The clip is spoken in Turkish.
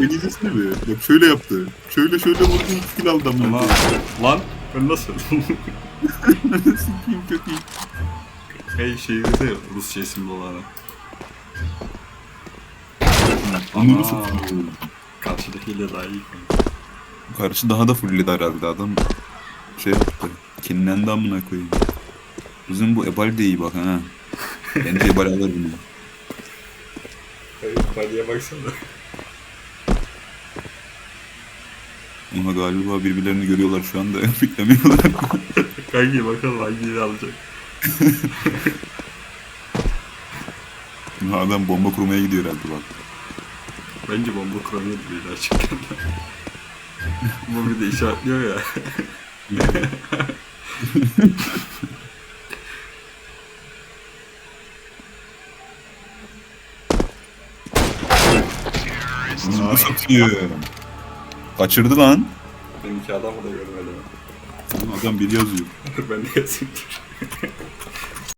Beni izlesene be. Bak şöyle yaptı. Şöyle şöyle vurdu kill aldı Ama koyayım. lan ben nasıl? Sikiyim iyi. hey şey dedi Rusça isimli. Onları Aa. satıyor. Karşıdakiyle daha iyi. Karşı daha da fullledi herhalde adam. Şey yaptı. Kinlendi amına koyayım. Bizim bu Ebal de iyi bak ha. Bence Ebal alır bunu. Hey Bali'ye baksana. Ama galiba birbirlerini görüyorlar şu anda. Beklemiyorlar. Hangi bakalım hangiyi alacak. Adam bomba kurmaya gidiyor herhalde bak. Bence bomba kuramıyor gibi gerçekten. Bu bir de işaretliyor ya. Bunu satıyor. Kaçırdı lan. Ben iki adamı da görmedim. Adam biri yazıyor. ben de yazayım.